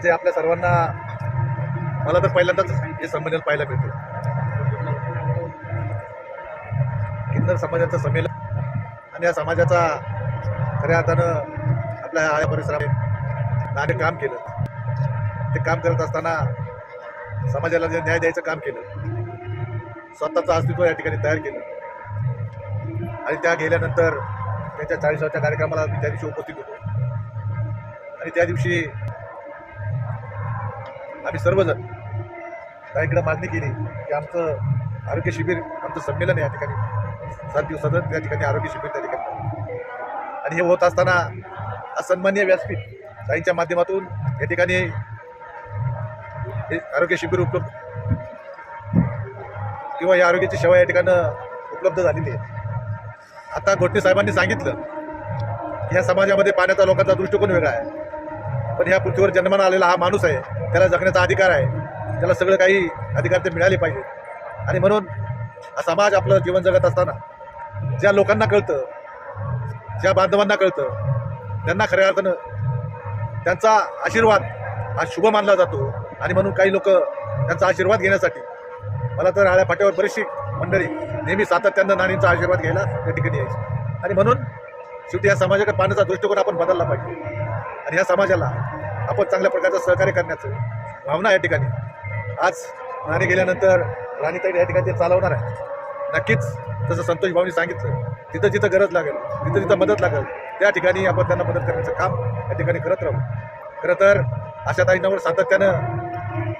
म्हणजे आपल्या सर्वांना मला तर पहिल्यांदाच हे संमेलन पाहायला मिळतं किन्नर समाजाचं संमेलन आणि या समाजाचा खऱ्या अर्थानं आपल्या आळ्या परिसरात नाणे काम केलं. ते काम करत असताना समाजाला जे न्याय द्यायचं काम केलं. स्वतःचं अस्तित्व या ठिकाणी तयार केलं. आणि त्या गेल्यानंतर त्यांच्या चाळीसाव्या कार्यक्रमाला त्या दिवशी उपस्थित होतो. आणि त्या दिवशी आम्ही सर्वजण ताईकडे मागणी केली की आमचं आरोग्य शिबिर आमचं संमेलन आहे या ठिकाणी सात दिवसाचं त्या ठिकाणी आरोग्य शिबिर त्या ठिकाणी आणि हे होत असताना असन्मान्य व्यासपीठ ताईंच्या माध्यमातून या ठिकाणी हे आरोग्य शिबिर उपलब्ध किंवा या आरोग्याची सेवा या ठिकाणं उपलब्ध झालेली आहे आता घोटणे साहेबांनी सांगितलं की ह्या समाजामध्ये पाण्याचा लोकांचा दृष्टिकोन वेगळा आहे. पण ह्या पृथ्वीवर जन्माला आलेला हा माणूस आहे. त्याला जगण्याचा अधिकार आहे. त्याला सगळं काही अधिकार ते मिळाले पाहिजे आणि म्हणून हा समाज आपलं जीवन जगत असताना ज्या लोकांना कळतं ज्या बांधवांना कळतं त्यांना खऱ्या अर्थानं त्यांचा आशीर्वाद हा शुभ मानला जातो. आणि म्हणून काही लोक त्यांचा आशीर्वाद घेण्यासाठी मला तर आळ्या फाट्यावर बरीचशी मंडळी नेहमी सातत्यानं नाणींचा आशीर्वाद घ्यायला त्या ठिकाणी यायची. आणि म्हणून शेवटी या समाजाकडे पाहण्याचा दृष्टिकोन आपण बदलला पाहिजे. आणि या समाजाला आपण चांगल्या प्रकारचं सहकार्य करण्याचं भावना या ठिकाणी. आज नाणे गेल्यानंतर राणीताई या ठिकाणी ते चालवणार आहे नक्कीच जसं संतोष भाऊनी सांगितलं तिथं जिथं गरज लागेल तिथं जिथं मदत लागेल त्या ठिकाणी आपण त्यांना मदत करण्याचं काम या ठिकाणी करत राहू. खरं तर अशा ताईंवर सातत्यानं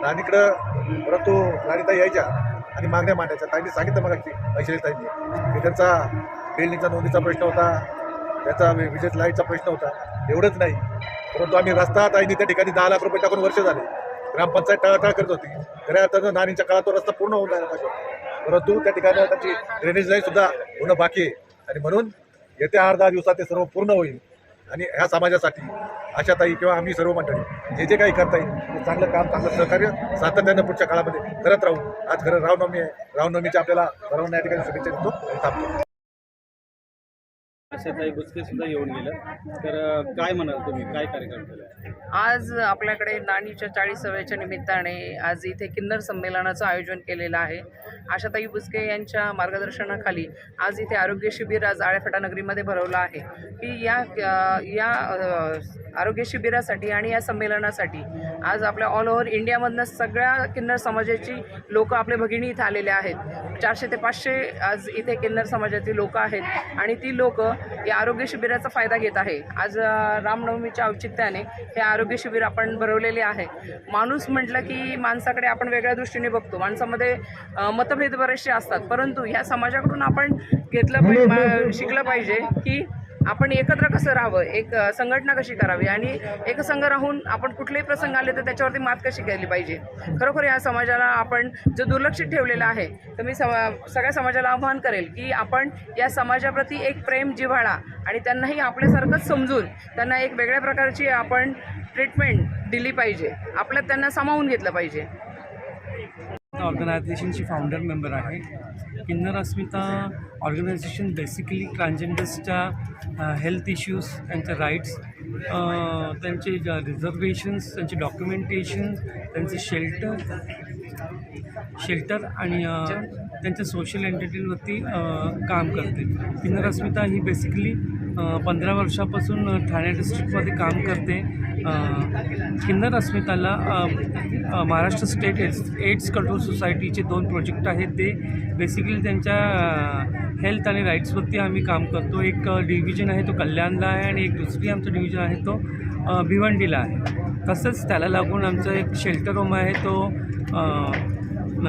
राणीकडं परंतु राणीताई यायच्या आणि मागण्या मांडायच्या. ताईंनी सांगितलं मला की ऐश्वर्यताईंनी की त्यांचा बिल्डिंगचा नोंदीचा प्रश्न होता त्याचा विजेत लाईटचा प्रश्न होता. एवढंच नाही. परंतु आम्ही रस्ता आता त्या ठिकाणी दहा लाख रुपये टाकून वर्ष झाले. ग्रामपंचायत टाळाटाळ करत होती. खऱ्या अर्थानं नानीच्या काळात तो रस्ता पूर्ण होऊन जायला पाहिजे परंतु त्या ठिकाणी त्याची ड्रेनेज लाईन सुद्धा होणं बाकी आहे. आणि म्हणून येत्या आठ दहा दिवसात ते सर्व पूर्ण होईल. आणि ह्या समाजासाठी आशाताई किंवा आम्ही सर्व मंडळी जे जे काही करता येईल ते चांगलं काम चांगलं सहकार्य सातत्यानं पुढच्या काळामध्ये करत राहू. आज खरं रामनवमी आहे. रामनवमीच्या आपल्याला सर्वांना या ठिकाणी शुभेच्छा देतो थांबतो. आशाताई बुचके सुद्धा येऊन गेलं तर काय म्हणाल तुम्ही? काय कार्यक्रम केला? आज आपल्याकडे नानीच्या चाळीसाव्याच्या निमित्ताने आज इथे किन्नर संमेलनाचं आयोजन केलेलं आहे. आशाताई बुचके यांच्या मार्गदर्शनाखाली आज इथे आरोग्य शिबिर आज आळ्याफाटा नगरीमध्ये भरवलं आहे. की या या आरोग्य शिबिरासाठी आणि या संमेलनासाठी आज आपल्या ऑल ओव्हर इंडियामधनं सगळ्या किन्नर समाजाची लोकं आपल्या भगिनी इथं आलेले आहेत. चारशे ते पाचशे आज इथे किन्नर समाजाची लोक आहेत आणि ती लोक या आरोग्य शिबिराचा फायदा घेत आहे. आज रामनवमीच्या औचित्याने हे आरोग्य शिबिर आपण भरवलेले आहे. माणूस म्हटलं की माणसाकडे आपण वेगळ्या दृष्टीने बघतो. माणसामध्ये मतभेद बरेचसे असतात. परंतु ह्या समाजाकडून आपण घेतलं पाहिजे शिकलं पाहिजे की आपण एकत्र कसं राहावं? एक संघटना कशी करावी? आणि एकसंघ राहून आपण कुठलेही प्रसंग आले तर त्याच्यावरती मात कशी केली पाहिजे? खरोखर या समाजाला आपण जो दुर्लक्षित ठेवलेला आहे तर मी समा सगळ्या समाजाला आव्हान करेल की आपण या समाजाप्रती एक प्रेम जिव्हाळा आणि त्यांनाही आपल्यासारखंच समजून त्यांना एक वेगळ्या प्रकारची आपण ट्रीटमेंट दिली पाहिजे. आपल्यात त्यांना सामावून घेतलं पाहिजे. ऑर्गनायझेशनची फाउंडर मेंबर आहे. किन्नर अस्मिता ऑर्गनायझेशन बेसिकली ट्रान्सजेंडर्सच्या हेल्थ इश्यूज त्यांच्या राईट्स त्यांचे रिझर्वेशन्स त्यांचे डॉक्युमेंटेशन त्यांचे शेल्टर शेल्टर आणि त्यांच्या सोशल एंटरटेनवरती काम करते. किन्नर अस्मिता ही बेसिकली पंधरा वर्षापासून ठाणे डिस्ट्रिक्टमध्ये काम करते. किन्नर अस्मिताला Maharashtra state AIDS AIDS control सोसायटीचे दोन प्रोजेक्ट आहेत. ते बेसिकली त्यांच्या हेल्थ आणि राईट्सवरती आम्ही काम करतो. एक डिव्हिजन आहे तो कल्याणला आहे आणि एक दुसरी आमचं डिव्हिजन आहे तो भिवंडीला आहे. तसंच त्याला लागून आमचं एक शेल्टर होम आहे तो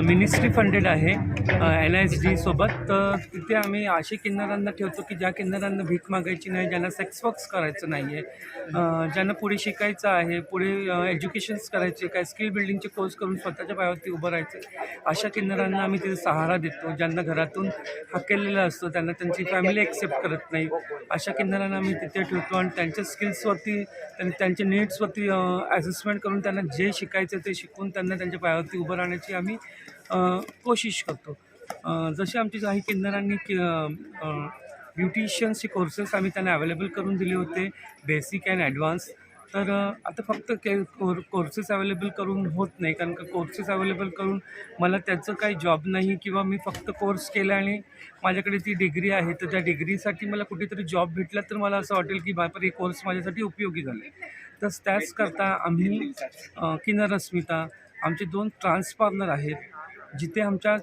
मिनिस्ट्री फंडेड आहे. एन एस डी सोबत तर तिथे आम्ही असे किन्नरांना ठेवतो की ज्या किन्नरांना भीक मागायची नाही ज्यांना सेक्स वर्क्स करायचं नाही आहे ज्यांना पुढे शिकायचं आहे पुढे एज्युकेशन्स करायचे काय स्किल बिल्डिंगचे कोर्स करून स्वतःच्या पायावरती उभं राहायचं अशा किन्नरांना आम्ही तिथे सहारा देतो ज्यांना घरातून हाकेलेलं असतो त्यांना त्यांची फॅमिली ॲक्सेप्ट करत नाही अशा किन्नरांना आम्ही तिथे ठेवतो आणि त्यांच्या स्किल्सवरती त्यांनी त्यांच्या नीड्सवरती ॲसेसमेंट करून त्यांना जे शिकायचं ते शिकून त्यांना त्यांच्या पायावरती उभं राहण्याची आम्ही कोशिश करतो. जसे आमचे काही किन्नरांनी कि ब्युटिशियन्सचे कोर्सेस आम्ही त्यांना अवेलेबल करून दिले होते बेसिक अँड ॲडव्हान्स. तर आता फक्त के कोर कोर्सेस अवेलेबल करून होत नाही कारण का कोर्सेस अवेलेबल करून मला त्याचं काही जॉब नाही किंवा मी फक्त कोर्स केला आणि माझ्याकडे ती डिग्री आहे तर त्या डिग्रीसाठी मला कुठेतरी जॉब भेटला तर मला असं वाटेल की बापर हे कोर्स माझ्यासाठी उपयोगी झाले. तर त्याच करता आम्ही अ, किन्नर अस्मिता आमचे दोन ट्रान्स आहेत. जिथे आमच्या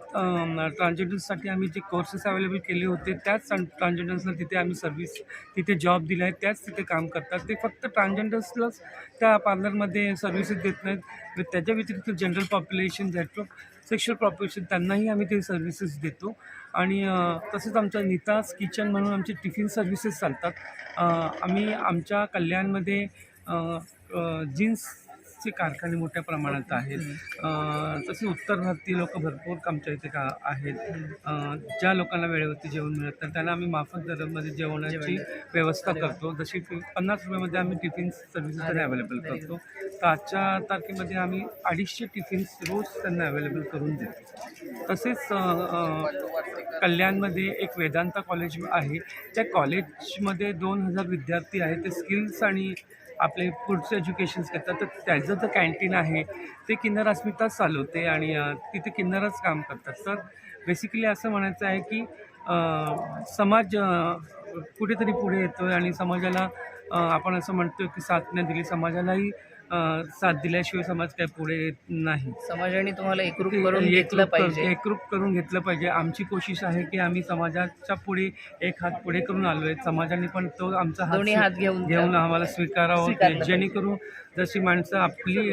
ट्रान्झेंडर्ससाठी आम्ही जे कोर्सेस अवेलेबल केले होते त्याच ट्रान्झेंडर्सला तिथे आम्ही सर्व्हिस तिथे जॉब दिला आहे त्याच तिथे काम करतात. ते फक्त ट्रान्झेंडर्सलाच त्या पार्लरमध्ये सर्व्हिसेस देत नाहीत. त्याच्या व्यतिरिक्त जनरल पॉप्युलेशन झॅट्रो सेक्शुअल पॉप्युलेशन त्यांनाही आम्ही ते सर्व्हिसेस देतो. आणि तसंच तसेच आमच्या नीताज किचन म्हणून आमचे टिफिन सर्व्हिसेस चालतात. आम्ही आमच्या कल्याणमध्ये जीन्स जीन्सचे कारखाने मोठ्या प्रमाणात आहेत. तसे उत्तर भारतीय लोक भरपूर आमच्या इथे का आहेत. ज्या लोकांना वेळेवरती जेवण मिळत नाही त्यांना आम्ही माफक दरामध्ये जेवणाची व्यवस्था करतो. जशी पन्नास रुपयामध्ये आम्ही टिफिन सर्व्हिसेस त्यांना अवेलेबल करतो. तर आजच्या तारखेमध्ये आम्ही अडीचशे टिफिन्स रोज त्यांना अवेलेबल करून देतो. तसेच कल्याणमध्ये एक वेदांता कॉलेज आहे. त्या कॉलेजमध्ये दोन हजार विद्यार्थी आहेत. ते स्किल्स आणि आपले पुढचं एज्युकेशन्स घेतात तर त्याचं जे कॅन्टीन आहे ते किन्नर अस्मिताच चालवते आणि तिथे किन्नरच काम करतात. तर बेसिकली असं म्हणायचं आहे की समाज कुठेतरी पुढे येतो आहे आणि समाजाला आपण असं म्हणतो की साधना दिली. समाजालाही साथ दिल्याशिवाय समाज काय पुढे येत नाही. समाजाने तुम्हाला एकरूप करून घेतलं पाहिजे. एकरूप करून घेतलं पाहिजे. आमची कोशिश आहे की आम्ही समाजाच्या पुढे एक हात पुढे करून आलो आहे समाजाने पण तो आमचा दोन्ही हात घेऊन घेऊन आम्हाला स्वीकारावं जेणेकरून जशी माणसं आपली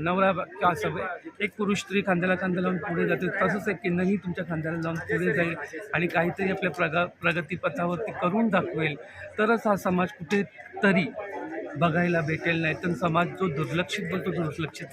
नवरा असं एक पुरुष स्त्री खांद्याला खांदा लावून पुढे जाते. तसंच एक किन्नही तुमच्या खांद्याला लावून पुढे जाईल आणि काहीतरी आपल्या प्रग प्रगतीपथावरती करून दाखवेल. तरच हा समाज कुठेतरी बघायला भेटेल नाही तर समाज जो दुर्लक्षित बोलतो तो दुर्लक्षित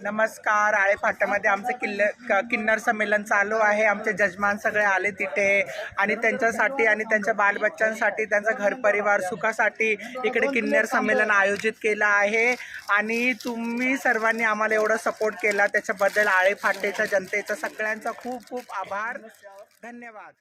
नमस्कार. आळे फाट्यामध्ये आमचं किल्ल क- किन्नर संमेलन चालू आहे. आमचे जजमान सगळे आले तिथे. आणि त्यांच्यासाठी आणि त्यांच्या बालबच्चांसाठी त्यांचा घरपरिवार सुखासाठी इकडे किन्नर संमेलन आयोजित केलं आहे. आणि तुम्ही सर्वांनी आम्हाला एवढा सपोर्ट केला. त्याच्याबद्दल आळे फाटेच्या जनतेचा सगळ्यांचा खूप खूप आभार. धन्यवाद.